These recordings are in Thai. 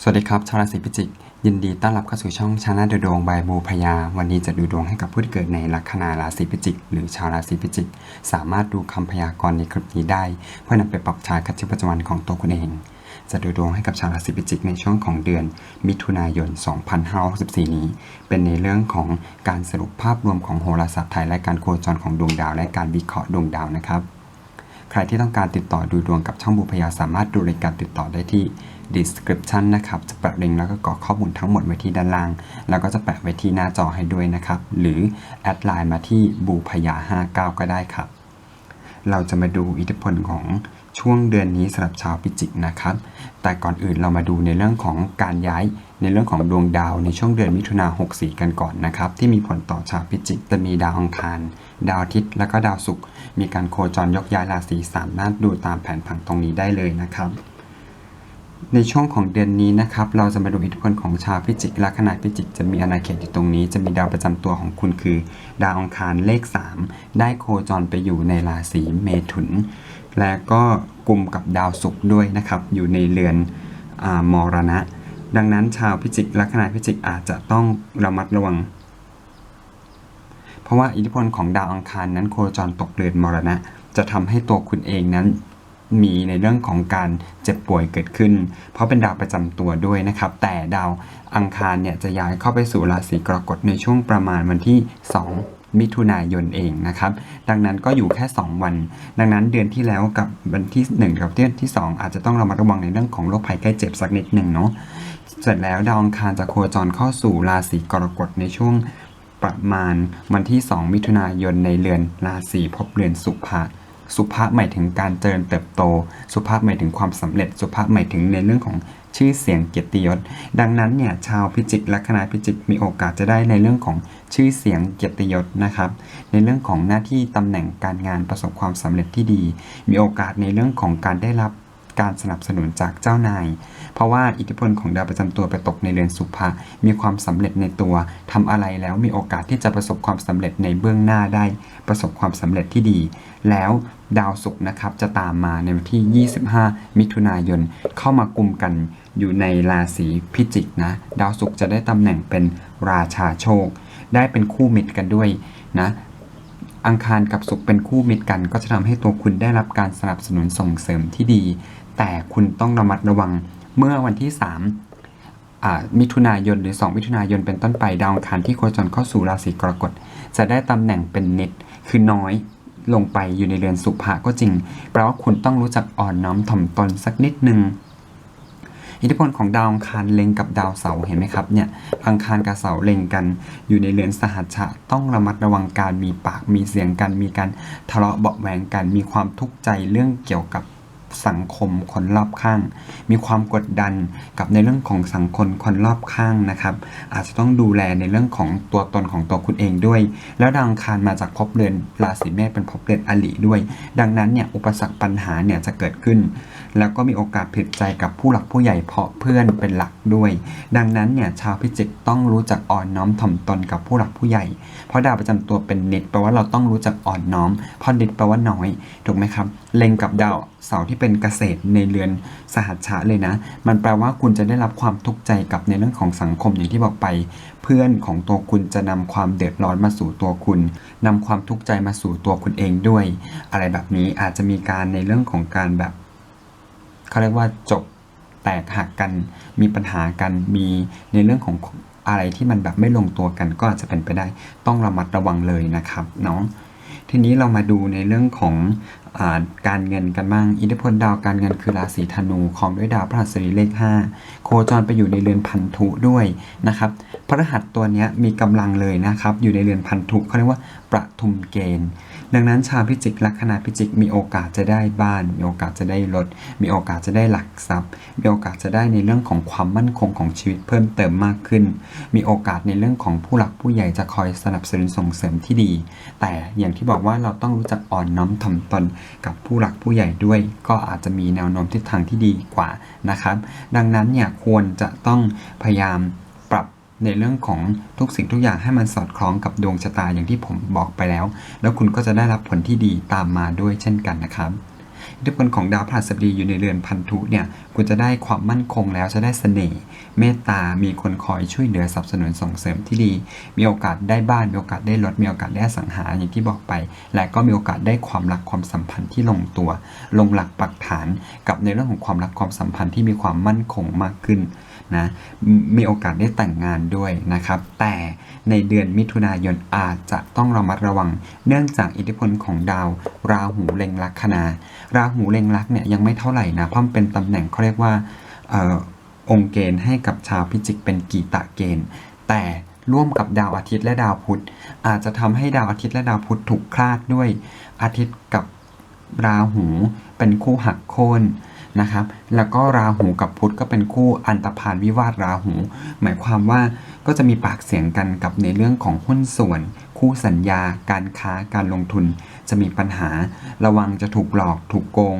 สวัสดีครับชาวราศีพิจิก ยินดีต้อนรับเข้าสู่ช่องชาแนลดูดวงบายบูพยา วันนี้จะดูดวงให้กับผู้ที่เกิดในลัคนาราศีพิจิก หรือชาวราศีพิจิก สามารถดูคำพยากรณ์ในคลิปนี้ได้ เพื่อนำไปปรับใช้กับชีวิตประจำวันของตัวคุณเอง จะดูดวงให้กับชาวราศีพิจิกในช่วงของเดือน มิถุนายน 2564 นี้ เป็นในเรื่องของการสรุปภาพรวมของโหราศาสตร์ไทยและการโคจรของดวงดาว และการวิเคราะห์ดวงดาวนะครับ ใครที่ต้องการติดต่อดูดวงกับช่องบุพยาสามารถดูรายการติดต่อได้ที่ description นะครับ จะแปะลิงก์แล้วก็กรอกข้อมูลทั้งหมดไว้ที่ด้านล่าง แล้วก็จะแปะไว้ที่หน้าจอให้ด้วยนะครับ หรือแอดไลน์มาที่บูพยา59 ก็ได้ครับ เราจะมาดูอิทธิพลของ ช่วงเดือนนี้สำหรับชาวพิจิกนะครับ แต่ก่อนอื่นเรามาดูในเรื่องของการย้ายในเรื่องของดวงดาวในช่วงเดือนมิถุนา64 กันก่อนนะครับ ที่มีผลต่อชาวพิจิกจะมีดาวอังคาร ดาวอาทิตย์และก็ดาวศุกร์มีการโคจรยกย้ายราศีสามารถดูตามแผนผังตรงนี้ได้เลยนะครับในช่วงของเดือนนี้นะครับเราจะมาดูอิทธิพลของชาวพิจิกลัคนาพิจิกจะมีอาณาเขตอยู่ตรงนี้ จะมีดาวประจำตัวของคุณคือ ดาวอังคารเลข 3 ได้โคจรไปอยู่ในราศีเมถุน และก็กลุ่มกับดาวศุกร์ด้วยนะครับ อยู่ในเรือนอมรณะ ดังนั้นชาวพิจิกลัคนาพิจิกอาจจะต้องระมัดระวัง เพราะว่าอิทธิพลของดาวอังคารนั้นโคจรตกเรือนมรณะ จะทำให้ตัวคุณเองนั้นมีในเรื่องของการเจ็บป่วยเกิดขึ้น เพราะเป็นดาวประจำตัวด้วยนะครับ แต่ดาวอังคารเนี่ยจะย้ายเข้าไปสู่ราศีกรกฎในช่วงประมาณวันที่ 2 มิถุนายนเองนะครับ ดังนั้นก็อยู่แค่ 2 วัน ดังนั้นเดือนที่แล้วกับวันที่ 1 กับเดือนที่ 2 อาจจะต้องระมัดระวังในเรื่องของโรคภัยใกล้เจ็บสักนิดหนึ่งเนาะ เสร็จแล้วดาวอังคารจะโคจรเข้าสู่ราศีกรกฎในช่วงประมาณวันที่ 2 มิถุนายนในเรือนราศีพบเรือนสุภะสุภาพหมายถึงการเจริญเติบโต สุภาพหมายถึงความสำเร็จ สุภาพหมายถึงในเรื่องของ ชื่อเสียงเกียรติยศ ดังนั้นเนี่ยชาวพิจิกและคณะพิจิกมีโอกาสจะได้ในเรื่องของชื่อเสียงเกียรติยศนะครับ ในเรื่องของหน้าที่ตำแหน่งการงานประสบความสำเร็จที่ดี มีโอกาสในเรื่องของการได้รับการสนับสนุนจากเจ้านาย เพราะว่าอิทธิพลของดาวประจำตัวไปตกในเรือนสุภะมีความสำเร็จในตัวทำอะไรแล้วมีโอกาสที่จะประสบความสำเร็จในเบื้องหน้าได้ ประสบความสำเร็จที่ดี แล้วดาวศุกร์นะครับจะตามมาในวันที่ 25 มิถุนายนเข้ามากลุ่มกัน อยู่ในราศีพิจิกนะ ดาวศุกร์จะได้ตำแหน่งเป็นราชาโชค ได้เป็นคู่มิตรกันด้วยนะอังคารกับศุกร์เป็นคู่มิตรกัน ก็จะทำให้ตัวคุณได้รับการสนับสนุนส่งเสริมที่ดี แต่คุณต้องระมัดระวังเมื่อวันที่3อ่ามิถุนายนหรือ 2 มิถุนายนเป็นต้นไปดาวอังคารที่โคจรเข้าสู่ราศีกรกฎจะได้ตำแหน่งเป็นน็ตคือน้อยลงไปอยู่ในเรือนสุภะก็จริงแปลว่าคุณต้องรู้จักอ่อนน้อมถ่อมตนสักนิดหนึ่ง อิทธิพลของดาวอังคารเล็งกับดาวเสาเห็นไหมครับเนี่ยอังคารกับเสาเล็งกัน อยู่ในเรือนสหัชชะต้องระมัดระวังการมีปากมีเสียงกัน มีการทะเลาะเบาะแวงกัน มีความทุกข์ใจเรื่องเกี่ยวกับ สังคมคนรอบข้าง มีความกดดันกับในเรื่องของสังคมคนรอบข้างนะครับ อาจจะต้องดูแลในเรื่องของตัวตนของตัวคุณเองด้วย แล้วดาวังคารมาจากภพเรือนราศีเมษเป็นภพเรือนอลิด้วย ดังนั้นเนี่ยอุปสรรคปัญหาเนี่ยจะเกิดขึ้น แล้วก็มีโอกาสผิดใจกับผู้หลักผู้ใหญ่เพราะเพื่อนเป็นหลักด้วย ดังนั้นเนี่ยชาวพิจิกต้องรู้จักอ่อนน้อมถ่อมตนกับผู้หลักผู้ใหญ่ เพราะดาวประจำตัวเป็นนิดแปลว่าเราต้องรู้จักอ่อนน้อมเพราะนิดแปลว่าน้อยถูกไหมครับเล็งกับดาวเสาร์ที่เป็นเกษตรในเรือนสหัชชะเลยนะ มันแปลว่าคุณจะได้รับความทุกข์ใจกับในเรื่องของสังคมอย่างที่บอกไป เพื่อนของตัวคุณจะนำความเดือดร้อนมาสู่ตัวคุณนำความทุกข์ใจมาสู่ตัวคุณเองด้วย อะไรแบบนี้อาจจะมีการในเรื่องของการแบบเขาเรียกว่าจบแตกหักกัน มีปัญหากันมีในเรื่องของอะไรที่มันแบบไม่ลงตัวกันก็อาจจะเป็นไปได้ ต้องระมัดระวังเลยนะครับเนาะ ทีนี้เรามาดูในเรื่องของอการเงินกันบ้าง อิทธิพลดาวการเงินคือราศีธนูของด้วยดาวพฤหัสบดีเลข 5 โคจรไปอยู่ในเรือนพันธุด้วยนะครับ พระหัสตัวนี้มีกำลังเลยนะครับ อยู่ในเรือนพันธุเขาเรียกว่าประทุมเกณฑ์ ดังนั้นชาวพิจิกลัคนาพิจิกมีโอกาสจะได้บ้าน มีโอกาสจะได้รถ มีโอกาสจะได้หลักทรัพย์ มีโอกาสจะได้ในเรื่องของความมั่นคงของชีวิตเพิ่มเติมมากขึ้น มีโอกาสในเรื่องของผู้หลักผู้ใหญ่จะคอยสนับสนุนส่งเสริมที่ดี แต่อย่างที่บอกว่าเราต้องรู้จักอ่อนน้อมถ่อมตนกับผู้หลักผู้ใหญ่ด้วย ก็อาจจะมีแนวโน้มทิศทางที่ดีกว่านะครับ ดังนั้นเนี่ยควรจะต้องพยายาม ในเรื่องของทุกสิ่งทุกอย่างให้มันสอดคล้องกับดวงชะตาอย่างที่ผมบอกไปแล้ว แล้วคุณก็จะได้รับผลที่ดีตามมาด้วยเช่นกันนะครับอิทธิพลของดาวพฤหัสบดีอยู่ในเรือนพันธุเนี่ยคุณจะได้ความมั่นคงแล้วจะได้เสน่ห์เมตตา มีคนคอยช่วยเหลือสนับสนุนส่งเสริมที่ดี มีโอกาสได้บ้าน มีโอกาสได้รถ มีโอกาสได้สังหาอย่างที่บอกไป และก็มีโอกาสได้ความรักความสัมพันธ์ที่ลงตัว ลงหลักปักฐานกับในเรื่องของความรักความสัมพันธ์ที่มีความมั่นคงมากขึ้น นะมีโอกาสได้แต่งงานด้วยนะครับ แต่ในเดือนมิถุนายนอาจจะต้องระมัดระวัง เนื่องจากอิทธิพลของดาว ราหูเล็งลัคนา ราหูเล็งลักเนี่ยยังไม่เท่าไหร่นะเพราะมันเป็นตำแหน่งเขาเรียกว่าออองค์เกณฑ์ให้กับชาวพิจิกเป็นกีตะเกณฑ์ แต่ร่วมกับดาวอาทิตย์และดาวพุธ อาจจะทำให้ดาวอาทิตย์และดาวพุธถูกคลาดด้วยอาทิตย์กับราหูเป็นคู่หักโค่น นะครับ แล้วก็ราหูกับพุธก็เป็นคู่อันตพานวิวาทราหู หมายความว่าก็จะมีปากเสียงกันกับในเรื่องของหุ้นส่วน คู่สัญญา การค้าการลงทุน จะมีปัญหาระวังจะถูกหลอกถูกโกง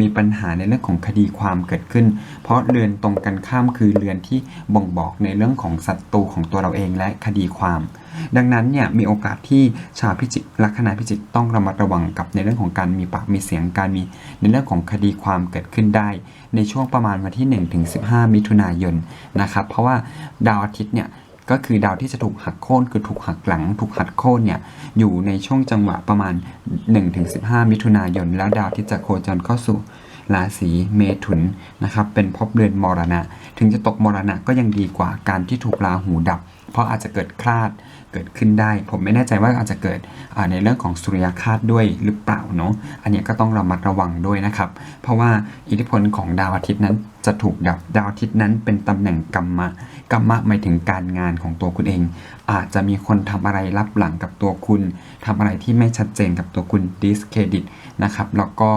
มีปัญหาในเรื่องของคดีความเกิดขึ้น เพราะเรือนตรงกันข้ามคือเรือนที่บ่งบอกในเรื่องของศัตรูของตัวเราเองและคดีความ ดังนั้นเนี่ยมีโอกาสที่ชาวพิจิกลัคนาพิจิกต้องระมัดระวังกับในเรื่องของการมีปากมีเสียงการมีในเรื่องของคดีความเกิดขึ้นได้ ในช่วงประมาณวันที่1ถึง15 มิถุนายนนะครับเพราะว่าดาวอาทิตย์เนี่ย ก็คือดาวที่จะถูกหักโค่นคือถูกหักหลัง ถูกหักโค่นเนี่ยอยู่ในช่วงจังหวะประมาณ1ถึง15 มิถุนายน แล้วดาวที่จะโคจรเข้าสู่ราศีเมถุนนะครับเป็นภพเรือนมรณะ ถึงจะตกมรณะก็ยังดีกว่าการที่ถูกราหูดับ เพราะอาจจะเกิดคลาดเกิดขึ้นได้ ผมไม่แน่ใจว่าอาจจะเกิดในเรื่องของสุริยคาตด้วยหรือเปล่าเนาะอันนี้ก็ต้องระมัดระวังด้วยนะครับ เพราะว่าอิทธิพลของดาวอาทิตย์นั้นจะถูกดับดาวอาทิตย์นั้นเป็นตำแหน่งกรรมะกรรมะหมายถึงการงานของตัวคุณเอง อาจจะมีคนทำอะไรลับหลังกับตัวคุณทำอะไรที่ไม่ชัดเจนกับตัวคุณดิสเครดิตนะครับแล้วก็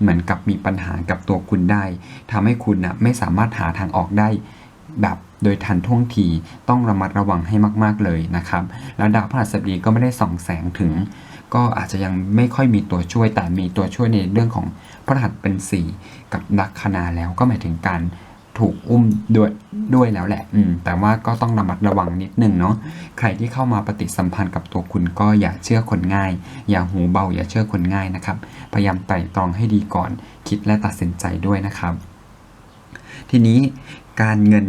เหมือนกับมีปัญหากับตัวคุณได้ทำให้คุณนะไม่สามารถหาทางออกได้แบบ โดยทันท่วงทีต้องระมัดระวังให้มาก ๆเลยนะครับ แล้วดาวพฤหัสบดีก็ไม่ได้ส่องแสงถึง ก็อาจจะยังไม่ค่อยมีตัวช่วยแต่มีตัวช่วยในเรื่องของพฤหัสเป็น 4 กับลัคนาแล้วก็หมายถึงการถูกอุ้มด้วยด้วยแล้วแหละ อืม แต่ว่าก็ต้องระมัดระวังนิดนึงเนาะ ใครที่เข้ามาปฏิสัมพันธ์กับตัวคุณก็อย่าเชื่อคนง่าย อย่าหูเบา อย่าเชื่อคนง่ายนะครับ พยายามไต่ตรองให้ดีก่อน คิดและตัดสินใจด้วยนะครับ ทีนี้การเงิน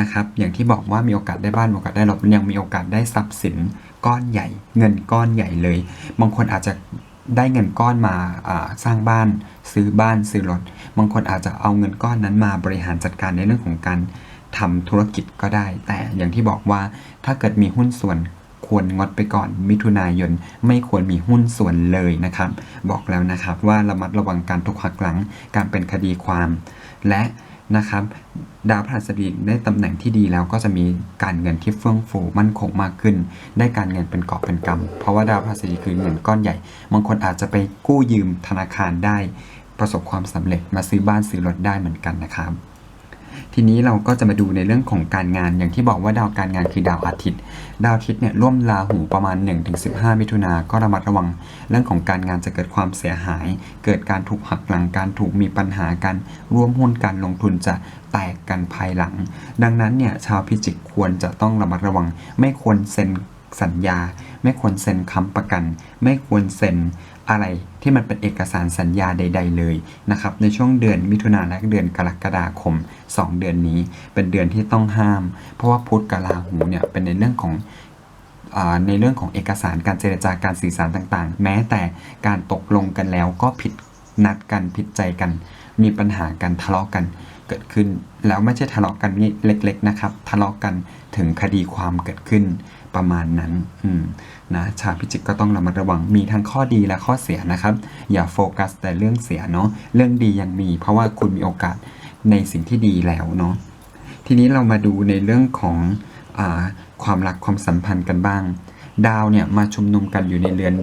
นะครับ อย่างที่บอกว่ามีโอกาสได้บ้านมีโอกาสได้รถยังมีโอกาสได้ทรัพย์สินก้อนใหญ่ เงินก้อนใหญ่เลย บางคนอาจจะได้เงินก้อนมาอ่าสร้างบ้าน ซื้อบ้านซื้อรถ บางคนอาจจะเอาเงินก้อนนั้นมาบริหารจัดการในเรื่องของการทำธุรกิจก็ได้ แต่อย่างที่บอกว่าถ้าเกิดมีหุ้นส่วนควรงดไปก่อนมิถุนายน ไม่ควรมีหุ้นส่วนเลยนะครับ บอกแล้วนะครับว่าระมัดระวังการถูกหักหลังการเป็นคดีความ และ นะครับ ดาวพฤหัสบดีได้ตำแหน่งที่ดีแล้วก็จะมีการเงินที่เฟื่องฟูมั่นคงมากขึ้น ได้การเงินเป็นกอบเป็นกำเพราะว่าดาวพฤหัสบดีคือเงินก้อนใหญ่บางคนอาจจะไปกู้ยืมธนาคารได้ ประสบความสำเร็จมาซื้อบ้านซื้อรถได้เหมือนกันนะครับ ทีนี้เราก็จะมาดูในเรื่องของการงานอย่างที่บอกว่าดาวการงานคือดาวอาทิตย์ ดาวอาทิตย์เนี่ยร่วมราหูประมาณ 1-15 มิถุนาก็ระมัดระวัง เรื่องของการงานจะเกิดความเสียหาย เกิดการถูกหักหลังการถูกมีปัญหาการร่วมหุ้นการลงทุนจะแตกกันภายหลัง ดังนั้นเนี่ยชาวพิจิกควรจะต้องระมัดระวังไม่ควรเซ็น สัญญา ไม่ควรเซ็นค้ำประกัน ไม่ควรเซ็นอะไรที่มันเป็นเอกสารสัญญาใด ๆ เลยนะครับ ในช่วงเดือนมิถุนายนและเดือนกรกฎาคม 2 เดือนนี้เป็นเดือนที่ต้องห้าม เพราะว่าพุธกับราหูเนี่ยเป็นในเรื่องของอในเรื่องของเอกสารการเจรจาการสื่อสารต่างๆ แม้แต่การตกลงกันแล้วก็ผิดนัดกันผิดใจกัน มีปัญหากันทะเลาะกันเกิดขึ้น แล้วไม่ใช่ทะเลาะกันนี่เล็ก ๆ นะครับ ทะเลาะกันถึงคดีความเกิดขึ้น ประมาณนั้นนะชาวพิจิกก็ต้องระมัดระวังมีทั้งข้อดีและข้อเสียนะครับ อย่าโฟกัสแต่เรื่องเสียเนาะเรื่องดียังมี เพราะว่าคุณมีโอกาสในสิ่งที่ดีแล้วเนาะทีนี้เรามาดูในเรื่องของอความรักความสัมพันธ์กันบ้าง ดาวเนี่ยมาชุมนุมกันอยู่ในเรือน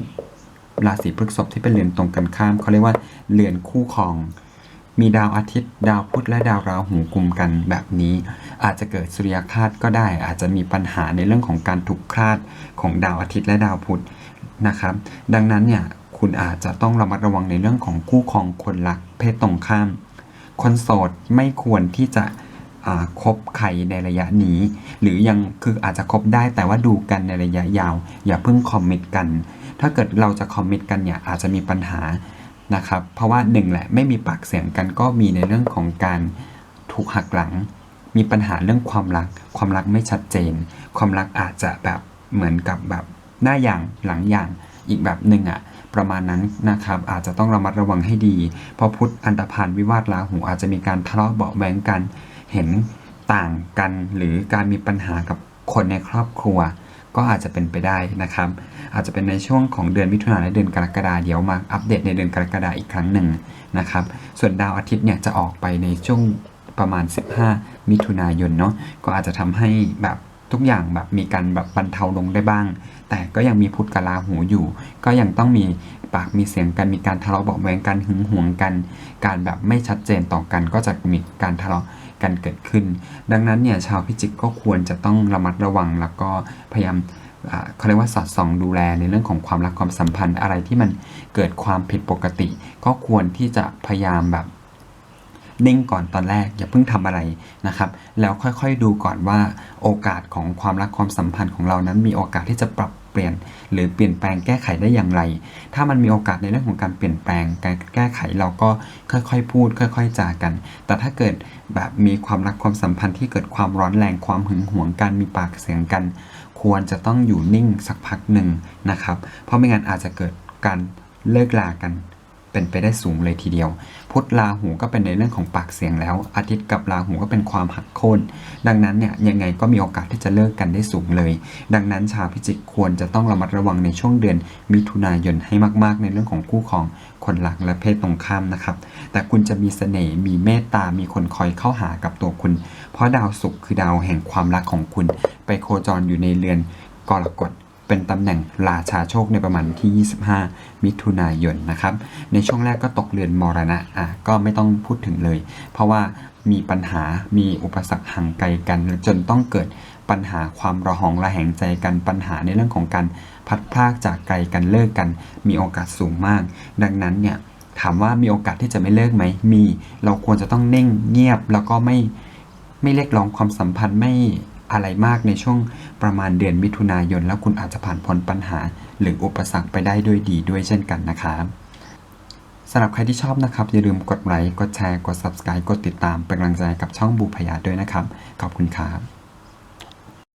ราศีพฤษภที่เป็นเรือนตรงกันข้ามเขาเรียกว่าเรือนคู่ครอง มีดาวอาทิตย์ ดาวพุธและดาวราหูกลุ่มกันแบบนี้ อาจจะเกิดสุริยคราสก็ได้ อาจจะมีปัญหาในเรื่องของการถูกคลาดของดาวอาทิตย์และดาวพุธนะครับ ดังนั้นเนี่ยคุณอาจจะต้องระมัดระวังในเรื่องของคู่ครองคนรักเพศตรงข้าม คนโสดไม่ควรที่จะคบใครในระยะนี้ หรือยังคืออาจจะคบได้แต่ว่าดูกันในระยะยาว อย่าเพิ่งคอมมิตกัน ถ้าเกิดเราจะคอมมิตกันเนี่ยอาจจะมีปัญหา นะครับ เพราะว่าหนึ่งแหละไม่มีปากเสียงกันก็มีในเรื่องของการถูกหักหลัง มีปัญหาเรื่องความรัก ความรักไม่ชัดเจน ความรักอาจจะแบบเหมือนกับแบบหน้าอย่างหลังอย่างอีกแบบหนึ่งอะประมาณนั้นนะครับอาจจะต้องระมัดระวังให้ดี เพราะพุทธอันตรพานวิวาทราหูอาจจะมีการทะเลาะเบาแวงกัน เห็นต่างกันหรือการมีปัญหากับคนในครอบครัว ก็อาจจะเป็นไปได้นะครับ อาจจะเป็นในช่วงของเดือนมิถุนายนและเดือนกรกฎาเดี๋ยวมาอัปเดตในเดือนกรกฎาอีกครั้งหนึ่งนะครับ ส่วนดาวอาทิตย์เนี่ยจะออกไปในช่วงประมาณ 15 มิถุนายนเนาะก็อาจจะทำให้แบบทุกอย่างแบบมีการแบบบรรเทาลงได้บ้าง แต่ก็ยังมีพุทธกบลาหูอยู่ ก็ยังต้องมีปากมีเสียงกันมีการทะเลาะเบาะแว้งกันหึงหวงกัน การแบบไม่ชัดเจนต่อกันก็จะมีการทะเลาะ กันเกิดขึ้น ดังนั้นเนี่ยชาวพิจิกก็ควรจะต้องระมัดระวังแล้วก็พยายามเขาเรียกว่าสอดส่องดูแลในเรื่องของความรักความสัมพันธ์อะไรที่มันเกิดความผิดปกติ ก็ควรที่จะพยายามแบบนิ่งก่อนตอนแรกอย่าเพิ่งทำอะไรนะครับ แล้วค่อยๆดูก่อนว่าโอกาสของความรักความสัมพันธ์ของเรานั้นมีโอกาสที่จะปรับ เปลี่ยน หรือเปลี่ยนแปลงแก้ไขได้อย่างไร ถ้ามันมีโอกาสในเรื่องของการเปลี่ยนแปลงการแก้ไขเราก็ค่อยๆ พูด ค่อย ๆจากัน แต่ถ้าเกิดแบบมีความรักความสัมพันธ์ที่เกิดความร้อนแรงความหึงหวงกันมีปากเสียงกัน ควรจะต้องอยู่นิ่งสักพักหนึ่งนะครับ เพราะไม่งั้นอาจจะเกิดการเลิกลากัน เป็นไปได้สูงเลยทีเดียว พุธราหูก็เป็นในเรื่องของปากเสียงแล้ว อาทิตย์กับราหูก็เป็นความหักโค่นดังนั้นเนี่ยยังไงก็มีโอกาสที่จะเลิกกันได้สูงเลย ดังนั้นชาวพิจิกควรจะต้องระมัดระวังในช่วงเดือน มิถุนายนให้มาก ๆ ในเรื่องของคู่ครองคนหลักและเพศตรงข้ามนะครับ แต่คุณจะมีเสน่ห์มีเมตตา มีคนคอยเข้าหากับตัวคุณ เพราะดาวศุกร์คือดาวแห่งความรักของคุณ ไปโคจรอยู่ในเรือนกรกฎ เป็นตำแหน่งราชาโชคในประมาณที่ 25 มิถุนายนนะครับ ในช่วงแรกก็ตกเรือนมรณะอะก็ไม่ต้องพูดถึงเลย เพราะว่ามีปัญหามีอุปสรรคห่างไกลกัน จนต้องเกิดปัญหาความระหองระแหงใจกันปัญหาในเรื่องของการพัดพรากจากไกลกันเลิกกัน มีโอกาสสูงมาก ดังนั้นเนี่ยถามว่ามีโอกาสที่จะไม่เลิกไหม มี เราควรจะต้องเน่งเงียบแล้วก็ไม่ไม่เรียกร้องความสัมพันธ์ไม่ อะไรมากในช่วงประมาณเดือนมิถุนายน แล้วคุณอาจจะผ่านพ้นปัญหา หรืออุปสรรคไปได้ด้วยดีด้วยเช่นกันนะครับสำหรับใครที่ชอบนะครับ อย่าลืมกดไลค์กดแชร์กด subscribe กดติดตามเป็นกำลังใจกับช่องบูพยาด้วยนะครับ ขอบคุณครับ